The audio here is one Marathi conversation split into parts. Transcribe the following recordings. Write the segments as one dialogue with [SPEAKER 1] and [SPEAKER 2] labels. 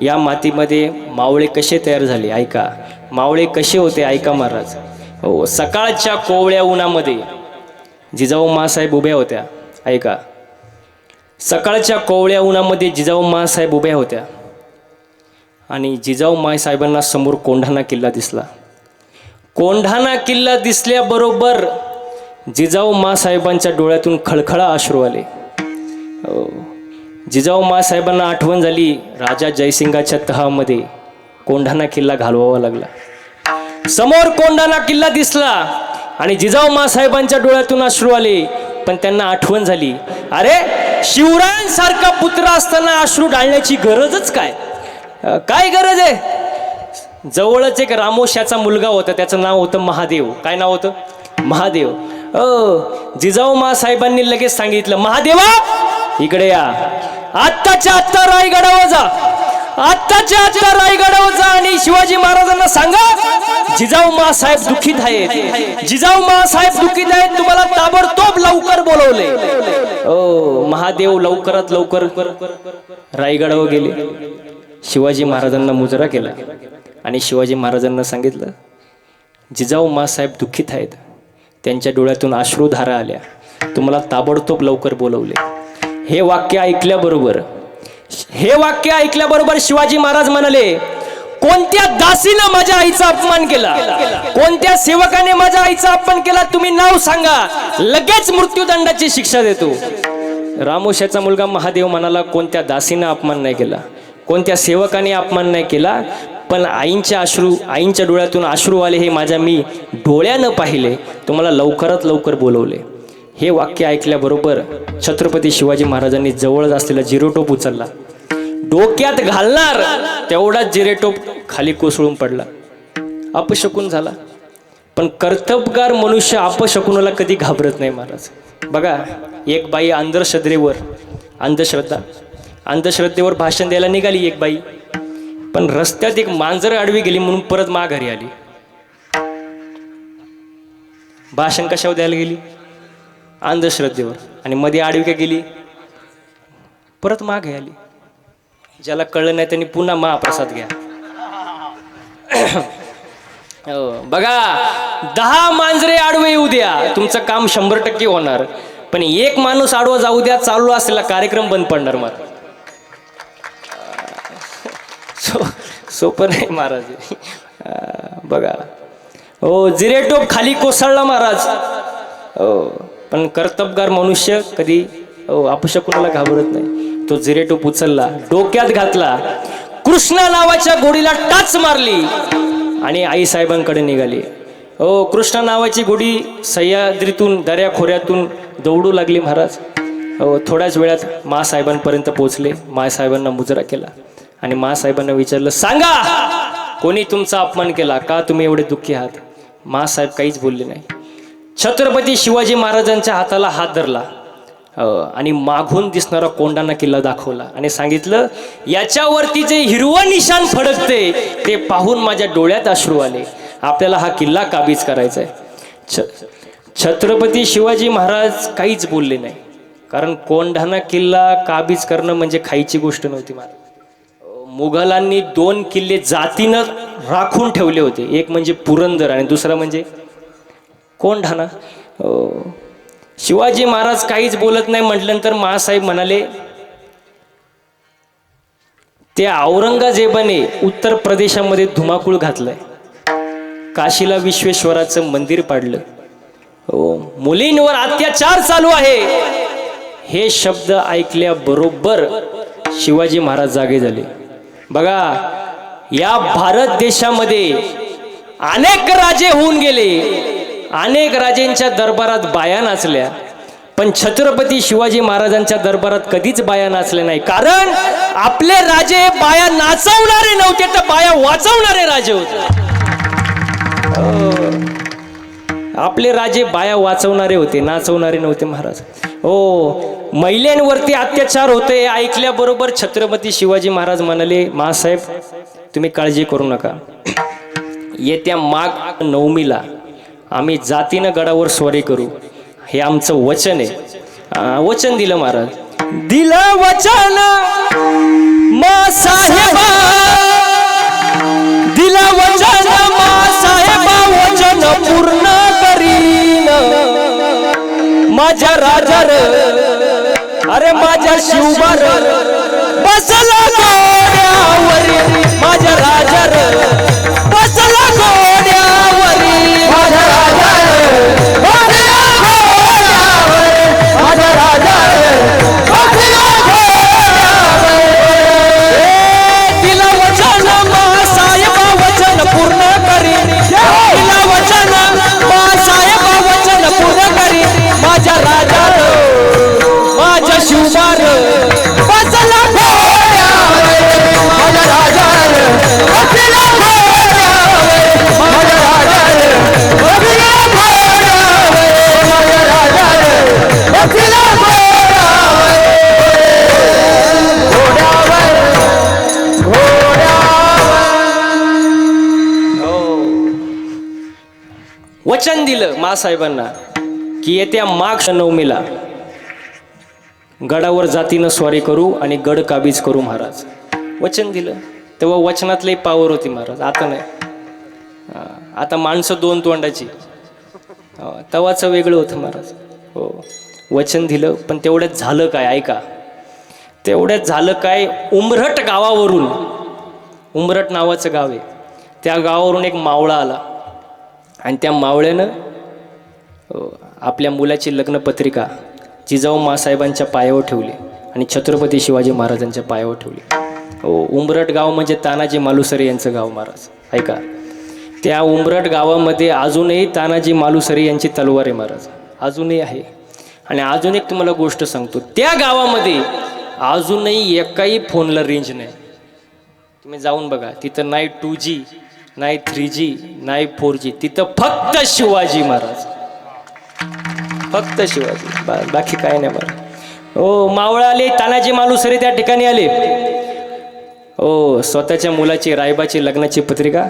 [SPEAKER 1] या मातीमध्ये मावळे कसे तयार झाले? ऐका. मावळे कसे होते? ऐका महाराज. हो सकाळच्या कोवळ्या उन्हामध्ये जिजाऊ मासाहेब उभ्या होत्या. ऐका. सकाळच्या कोवळ्या उन्हामध्ये जिजाऊ मासाहेब उभ्या होत्या. आणि जिजाऊ मायसाहेबांना समोर कोंढाणा किल्ला दिसला. कोंढाणा किल्ला दिसल्याबरोबर जिजाऊ मासाहेबांच्या डोळ्यातून खळखळा अश्रू आले. हो. जिजाऊ मासाहेबांना आठवण झाली राजा जयसिंगाच्या तहामध्ये कोंढाणा किल्ला घालवावा लागला. समोर कोंढाणा किल्ला दिसला आणि जिजाऊ मासाहेबांच्या डोळ्यातून अश्रू आले पण त्यांना आठवण झाली अरे शिवरायांसारखा पुत्र असताना अश्रू डाळण्याची गरजच काय? काय गरज आहे? जवळच एक रामोश्याचा मुलगा होता त्याचं नाव होतं महादेव. काय नाव होतं? महादेव. अ जिजाऊ मासाहेबांनी लगेच सांगितलं महादेवा इकडे या. आत्ताच्या आत्ता रायगडावर जा. आत्ताच्या आत्ता रायगडावर जा आणि शिवाजी महाराजांना सांगा जिजाऊ मासाहेब दुखीत आहेत. जिजाऊ मासाहेब दुखीत आहेत तुम्हाला ताबडतोब लवकर बोलवले. ओ महादेव लवकरात लवकर रायगडावर गेले. शिवाजी महाराजांना मुजरा केला. आणि शिवाजी महाराजांना सांगितलं जिजाऊ मासाहेब दुःखीत आहेत. त्यांच्या डोळ्यातून अश्रुधारा आल्या. तुम्हाला ताबडतोब लवकर बोलवले. हे वाक्य ऐकल्याबरोबर हे वाक्य ऐकल्याबरोबर शिवाजी महाराज म्हणाले कोणत्या दासीनं माझ्या आईचा अपमान केला? कोणत्या सेवकाने माझ्या आईचा अपमान केला? तुम्ही नाव सांगा. लगेच मृत्यूदंडाची शिक्षा देतो. रामोशाचा मुलगा महादेव म्हणाला कोणत्या दासीनं अपमान नाही केला? कोणत्या सेवकाने अपमान नाही केला? पण आईंच्या अश्रू आईंच्या डोळ्यातून अश्रू आले हे माझ्या मी डोळ्यानं पाहिले. तुम्हाला लवकरात लवकर बोलवले. हे वाक्य ऐकल्याबरोबर छत्रपती शिवाजी महाराजांनी जवळच असलेला जिरोटोप उचलला. डोक्यात घालणार तेवढाच जिरेटोप खाली कोसळून पडला. अपशकून झाला. पण कर्तबगार मनुष्य अपशकुनाला कधी घाबरत नाही महाराज. बघा एक बाई अंधश्रद्धेवर अंधश्रद्धा. अंधश्रद्धेवर भाषण द्यायला निघाली एक बाई. पण रस्त्यात एक मांजर आडवी गेली म्हणून परत माघारी आली. भाषण कशावर द्यायला गेली? अंधश्रद्धेवर. आणि मध्ये आडविका गेली? परत मागे आली. ज्याला कळलं नाही त्यांनी पुन्हा महाप्रसाद घ्या. हो, बघा दहा मांजरे आडवे येऊ द्या. तुमचं काम शंभर टक्के होणार. पण एक माणूस आडवा जाऊ द्या चालू असलेला कार्यक्रम बंद पडणार मग. सो सोपं नाही महाराज. बघा. हो जिरेटोप खाली कोसळला महाराज. हो. पण कर्तबगार मनुष्य कधी हो घाबरत नाही. तो जिरेटोप उचलला डोक्यात घातला. कृष्णा नावाच्या गोडीला टाच मारली आणि आई साहेबांकडे निघाली. हो कृष्णा नावाची घोडी सह्याद्रीतून दऱ्याखोऱ्यातून दौडू लागली महाराज. हो थोड्याच वेळात मासाहेबांपर्यंत पोहोचले. मासाहेबांना मुजरा केला आणि मासाहेबांना विचारलं सांगा कोणी तुमचा अपमान केला? का तुम्ही एवढे दुःखी आहात? मासाहेब काहीच बोलले नाही. छत्रपती शिवाजी महाराजांच्या हाताला हात धरला. आणि मागून दिसणारा कोंडाना किल्ला दाखवला. आणि सांगितलं याच्यावरती जे हिरवं निशाण फडकते ते पाहून माझ्या डोळ्यात अश्रू आले. आपल्याला हा किल्ला काबीज करायचा आहे छ छत्रपती शिवाजी महाराज काहीच बोलले नाही. कारण कोंढाणा किल्ला काबीज करणं म्हणजे खायची गोष्ट नव्हती मला मुघलांनी दोन किल्ले जातीनं राखून ठेवले होते. एक म्हणजे पुरंदर आणि दुसरा म्हणजे कोण ढाणा शिवाजी महाराज काहीच बोलत नाही म्हटल्यानंतर महासाहेब म्हणाले त्या औरंगजेबाने उत्तर प्रदेशामध्ये धुमाकूळ घातलाय. काशीला विश्वेश्वराचं मंदिर पाडलं. हो मुलींवर अत्याचार चालू आहे. हे शब्द ऐकल्याबरोबर शिवाजी महाराज जागे झाले. बघा या भारत देशामध्ये अनेक राजे होऊन गेले. अनेक राजेंच्या दरबारात बाया नाचल्या. पण छत्रपती शिवाजी महाराजांच्या दरबारात कधीच बाया नाचल्या नाही. कारण आपले राजे हे बाया नाचवणारे नव्हते तर बाया वाचवणारे राजे होते. आपले राजे बाया वाचवणारे होते नाचवणारे नव्हते महाराज. हो महिलांवरती अत्याचार होते ऐकल्याबरोबर छत्रपती शिवाजी महाराज म्हणाले महासाहेब तुम्ही काळजी करू नका. येत्या माघ नवमीला आम्ही जातीनं गडावर स्वारी करू. हे आमचं वचन आहे. वचन दिलं महाराज. दिलं वचन. मा साहेबा. दिलं वचन. मा साहेबा वचन पूर्ण करीन. माझ्या राजार. अरे माझ्या शिवबार. बसला वचन दिलं मासाहेबांना की येत्या माघ नवमीला गडावर जातीनं स्वारी करू आणि गड काबीज करू महाराज. वचन दिलं. तेव्हा वचनातले पावर होती महाराज. आता नाही. आता माणसं दोन तोंडाची. तवाचं वेगळं होतं महाराज. हो वचन दिलं. पण तेवढ्यात झालं काय? ऐका. तेवढ्यात झालं काय? उमरट गावावरून उमरट नावाचं गाव आहे. त्या गावावरून एक मावळा आला. आणि त्या मावळ्यानं आपल्या मुलाची लग्नपत्रिका जिजाऊ मासाहेबांच्या पायावर ठेवली आणि छत्रपती शिवाजी महाराजांच्या पायावर ठेवली. हो उंबरट गाव म्हणजे तानाजी मालुसरे यांचं गाव महाराज. ऐका. त्या उंबरट गावामध्ये अजूनही तानाजी मालुसरे यांची तलवार आहे महाराज. अजूनही आहे. आणि अजून एक तुम्हाला गोष्ट सांगतो. त्या गावामध्ये अजूनही एकाही फोनला रेंज नाही. तुम्ही जाऊन बघा. तिथं नाही टू जी नाही थ्री जी नाही फोर जी तिथं फक्त शिवाजी महाराज. फक्त शिवाजी. बा बाकी काय नाही बरं. हो मावळ आले तानाजी मालुसरे त्या ठिकाणी आले. हो स्वतःच्या मुलाची रायबाची लग्नाची पत्रिका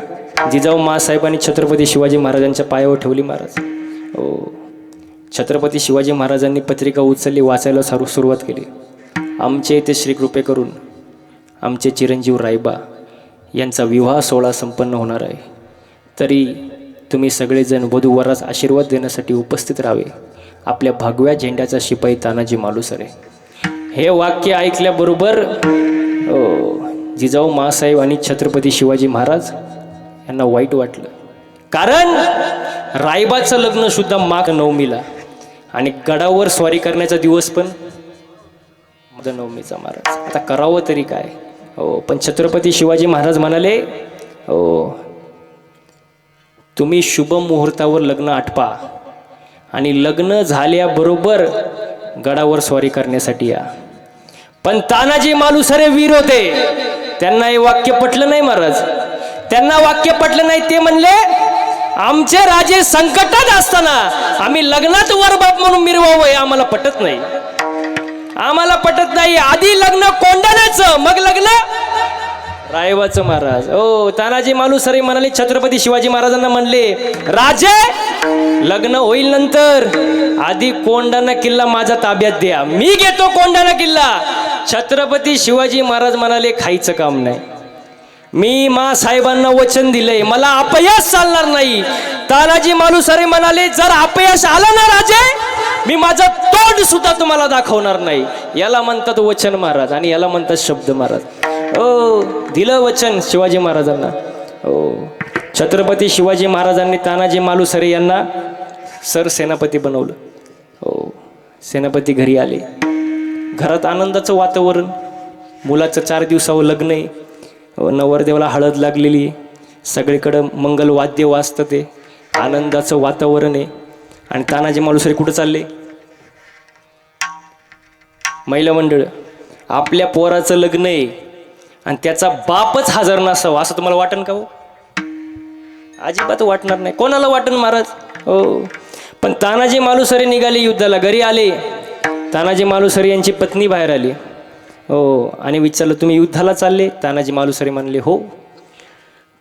[SPEAKER 1] जिजाऊ मासाहेबांनी छत्रपती शिवाजी महाराजांच्या पायावर ठेवली महाराज. हो छत्रपती शिवाजी महाराजांनी पत्रिका उचलली वाचायला सारू सुरुवात केली. आमचे इथे श्रीकृपे करून आमचे चिरंजीव रायबा यांचा विवाह सोहळा संपन्न होणार आहे. तरी तुम्ही सगळेजण वधूवरास आशीर्वाद देण्यासाठी उपस्थित राहावे. आपल्या भगव्या झेंड्याचा शिपाई तानाजी मालुसरे हे वाक्य ऐकल्याबरोबर जिजाऊ मासाहेब आणि छत्रपती शिवाजी महाराज यांना वाईट वाटलं. कारण रायबाचं लग्न सुद्धा माघ नवमीला आणि गडावर स्वारी करण्याचा दिवस पण नवमीचा महाराज. आता करावं तरी काय? हो पण छत्रपती शिवाजी महाराज म्हणाले हो तुम्ही शुभ मुहूर्तावर लग्न आटपा आणि लग्न झाल्याबरोबर गडावर स्वारी करण्यासाठी या. पण तानाजी मालुसरे वीर होते. त्यांना हे वाक्य पटलं नाही महाराज. त्यांना वाक्य पटलं नाही ते म्हणले आमचे राजे संकटात असताना आम्ही लग्नात वरबाप म्हणून मिरवावं हे आम्हाला पटत नाही. आम्हाला पटत नाही. आधी लग्न कोंडाण्याचं मग लग्न रायवाचं महाराज. ओ तानाजी मालुसरे म्हणाले छत्रपती शिवाजी महाराजांना म्हणले राजे लग्न होईल नंतर. आधी कोंडाणा किल्ला माझा ताब्यात द्या. मी घेतो कोंडाणा किल्ला. छत्रपती शिवाजी महाराज म्हणाले खायचं काम नाही. मी मा साहेबांना वचन दिलंय. मला अपयश चालणार नाही. तानाजी मालुसरे म्हणाले जर अपयश आलं ना राजे मी माझं तोंड सुद्धा तुम्हाला दाखवणार नाही. याला म्हणतात वचन महाराज आणि याला म्हणतात शब्द महाराज. हो दिलं वचन शिवाजी महाराजांना. हो छत्रपती शिवाजी महाराजांनी तानाजी मालुसरे यांना सर सेनापती बनवलं. हो सेनापती घरी आले. घरात आनंदाचं वातावरण मुलाचं चार दिवसावं लग्न आहे. नवरदेवाला हळद लागलेली सगळीकडं मंगल वाद्य वाजतं ते. आनंदाचं वातावरण आहे. आणि तानाजी मालुसरे कुठं चालले? महिला मंडळ आपल्या पोराचं लग्न आहे आणि त्याचा बापच हजर नसावा असं तुम्हाला वाटन का हो? अजिबात वाटणार नाही. कोणाला वाटन महाराज? हो. पण तानाजी मालुसरे निघाले युद्धाला घरी आले. तानाजी मालुसरे यांची पत्नी बाहेर आली. हो आणि विचारलं तुम्ही युद्धाला चालले? तानाजी मालुसरे म्हणले हो.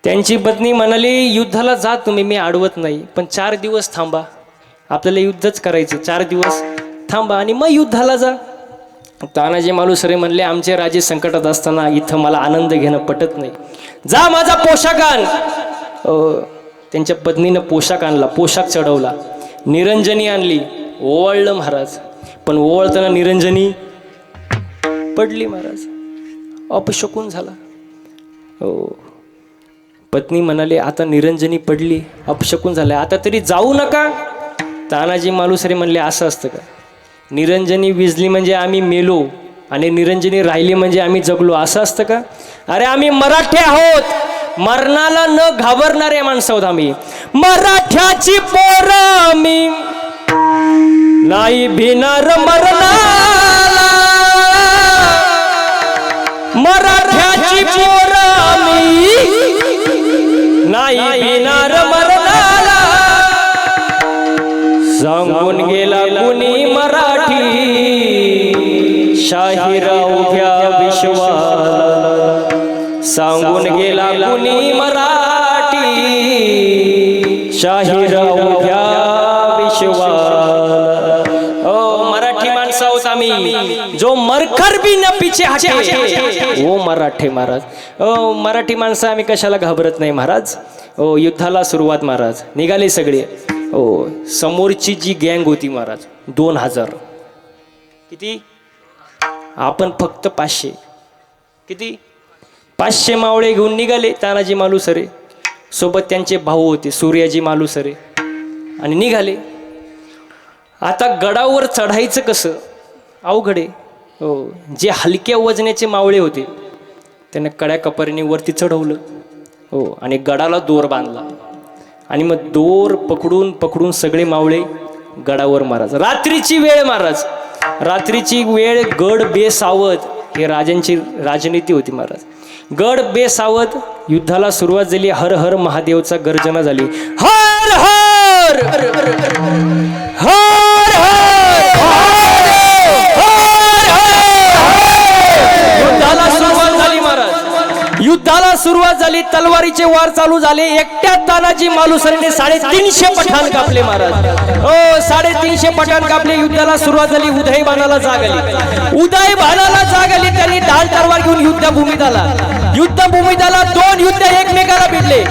[SPEAKER 1] त्यांची पत्नी म्हणाली युद्धाला जा तुम्ही मी अडवत नाही पण चार दिवस थांबा. आपल्याला युद्धच करायचं चार दिवस थांबा आणि मग युद्धाला जा. तानाजी मालुसरे म्हणले आमचे राजे संकटात असताना इथं मला आनंद घेणं पटत नाही. जा माझा पोशाख आण. त्यांच्या पत्नीनं पोशाख आणला पोशाख चढवला. निरंजनी आणली ओवाळलं महाराज. पण ओवाळताना निरंजनी पडली महाराज. अपशकून झाला. हो पत्नी म्हणाले आता निरंजनी पडली अपशकून झालं आता तरी जाऊ नका. तानाजी मालुसरे म्हणले असं असतं का? निरंजनी विजली म्हणजे आम्ही मेलो आणि निरंजनी राहिली म्हणजे आम्ही जगलो. असं असतं का? अरे आम्ही मराठी आहोत. मरणाला न घाबरणारे माणसं आहोत आम्ही. मराठ्याची पोरं आम्ही. नाही भिनार मरणाला. मराठ्याची पोरं आम्ही. नाही भिनार शाहीराव उभ्या विश्वाला सांगून गेला कुणी मराठी. शाहीराव उभ्या विश्वाला ओ मराठी माणसं आहोत आम्ही. जो मरखर भी न पिछे हटे. ओ मराठी महाराज. ओ मराठी माणसं आम्ही कशाला घाबरत नाही महाराज? ओ युद्धाला सुरुवात महाराज. निघाले सगळे. ओ समोरची जी गँग होती महाराज दोन हजार. किती? आपण फक्त पाचशे. किती? पाचशे मावळे घेऊन निघाले तानाजी मालुसरे सोबत त्यांचे भाऊ होते सूर्याजी मालुसरे आणि निघाले. आता गडावर चढायचं कसं? अवघड आहे. हो जे हलक्या वजनाचे मावळे होते त्यांना कड्या कपरीने वरती चढवलं. हो आणि गडाला दोर बांधला. आणि मग दोर पकडून पकडून सगळे मावळे गडावर महाराज. रात्रीची वेळ महाराज. रात्रीची वेळ गड बेसावध हे राजांची राजनीती होती महाराज. गड बेसावध युद्धाला सुरुवात झाली. हर हर महादेवचा गर्जना झाली. हर हर! हर हर युद्धाला सुरुवात झाली महाराज युद्धाला सुरुवात झाली तलवारीचे वार चालू झाले एकट्या तानाजी मालुसरीने साडेतीनशे पठाण कापले महाराज. हो साडेतीनशे पठाण कापले युद्धाला सुरुवात झाली उदय बाणाला जाग आली. उदय बाणाला जाग आली त्यांनी ढाल तलवार घेऊन युद्धभूमीत आला. युद्धभूमीत आला दोन युद्ध एकमेकाला भिडले.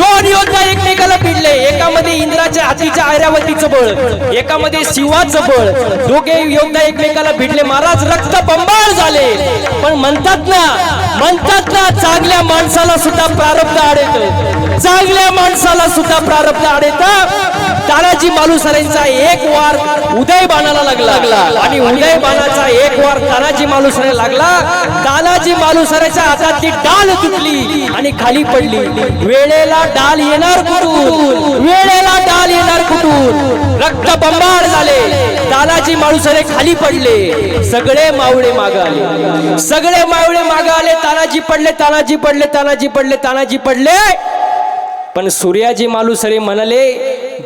[SPEAKER 1] दोन युद्ध एकमेकाला भिडले. एकामध्ये इंद्राच्या हातीच्या आर्यावतीचं बळ एकामध्ये शिवाचं बळ. दोघे योद्धा एकमेकाला भिडले. महाराज रक्त बंबाळ झाले. पण म्हणतात ना म्हणतात ना चांगल्या माणसाला सुद्धा प्रारब्ध आडेत चांगल्या माणसाला सुद्धा प्रारब्ध आडेत तानाजी मालुसरेंचा एक वार उदय बाणाला लागला. आणि उदय बाणाचा एक वार तानाजी मालुसरे लागला. तानाजी मालुसरेच्या हातातली डाल तुटली आणि खाली पडली. वेळेला डाल येणार कुठून? वेळेला डाल येणार कुठून? रक्त बंबाळ झाले. तानाजी माणुसरे खाली पडले. सगळे मावळे माग आले. सगळे मावळे माग आले. तानाजी पडले तानाजी पडले तानाजी पडले तानाजी पडले. पण सूर्याजी मालुसरे म्हणाले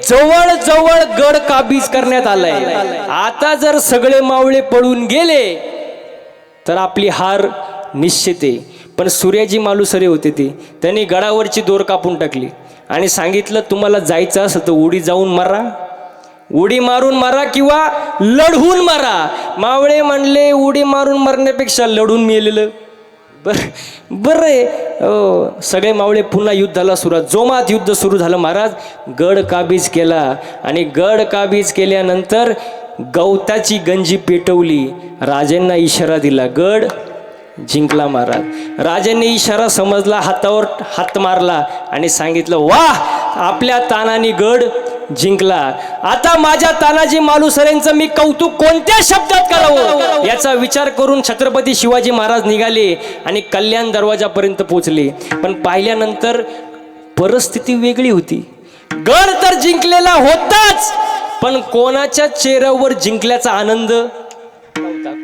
[SPEAKER 1] जवळ जवळ गड काबीज करण्यात आलाय. आता जर सगळे मावळे पडून गेले तर आपली हार निश्चित आहे. पण सूर्याजी मालुसरे होते ते. त्यांनी गडावरची दोर कापून टाकली. आणि सांगितलं तुम्हाला जायचं असं तर उडी जाऊन मारा. उडी मारून मारा किंवा लढवून मारा. मावळे म्हणले उडी मारून मरण्यापेक्षा लढून मेलेलं. बर बरं आहे हो सगळे मावळे पुन्हा युद्धाला सुरुवात. जोमात युद्ध सुरू झालं महाराज. गड काबीज केला. आणि गड काबीज केल्यानंतर गवताची गंजी पेटवली. राजांना इशारा दिला गड जिंकला महाराज. राजांनी इशारा समजला हातावर हात मारला आणि सांगितलं वाह आपल्या तानाने गड जिंकला. आता माझ्या तानाजी मालुसरेंचं मी कौतुक कोणत्या शब्दात करावं? याचा विचार करून छत्रपती शिवाजी महाराज निघाले आणि कल्याण दरवाजापर्यंत पोहोचले. पण पाहिल्यानंतर परिस्थिती वेगळी होती. गड तर जिंकलेला होताच पण कोणाच्या चेहऱ्यावर जिंकल्याचा आनंद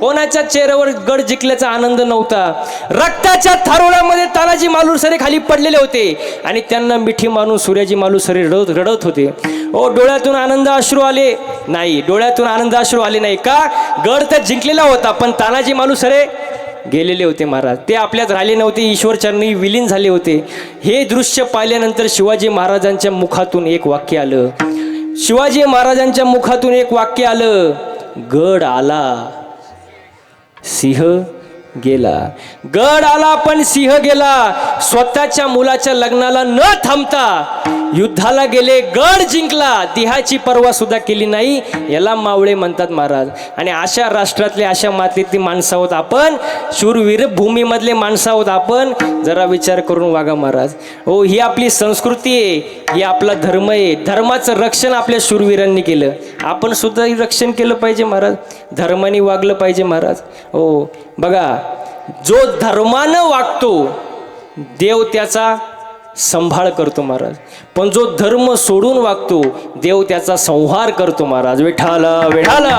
[SPEAKER 1] कोणाच्या चेहऱ्यावर गड जिंकल्याचा आनंद नव्हता. रक्ताच्या थारोळ्यामध्ये तानाजी मालुसरे खाली पडलेले होते आणि त्यांना मिठी मारून सूर्याजी मालुसरे रडत रडत होते. ओ डोळ्यातून आनंद अश्रू आले? नाही डोळ्यातून आनंद अश्रू आले नाही का? गड तर जिंकलेला होता पण तानाजी मालुसरे गेलेले होते महाराज. ते आपल्यात राहिले नव्हते ईश्वरचरणी विलीन झाले होते. हे दृश्य पाहिल्यानंतर शिवाजी महाराजांच्या मुखातून एक वाक्य आलं. शिवाजी महाराजांच्या मुखातून एक वाक्य आलं गड आला. सिंह गेला. गड आला पण सिंह गेला. स्वतःच्या मुलाच्या लग्नाला न थांबता युद्धाला गेले गड जिंकला देहाची पर्वा सुद्धा केली नाही याला मावळे म्हणतात महाराज. आणि अशा राष्ट्रातले अशा मातीतली माणसं आहोत आपण शूरवीर भूमीमधले माणसं आहोत आपण जरा विचार करून वागा महाराज. हो ही आपली संस्कृती आहे ही आपला धर्म आहे. धर्माचं रक्षण आपल्या शूरवीरांनी केलं. आपण सुद्धा रक्षण केलं पाहिजे महाराज. धर्माने वागलं पाहिजे महाराज. हो बघा जो धर्मानं वागतो देव त्याचा संभाळ करतो महाराज. पण जो धर्म सोडून वागतो देव त्याचा संहार करतो महाराज. विठाला विठाला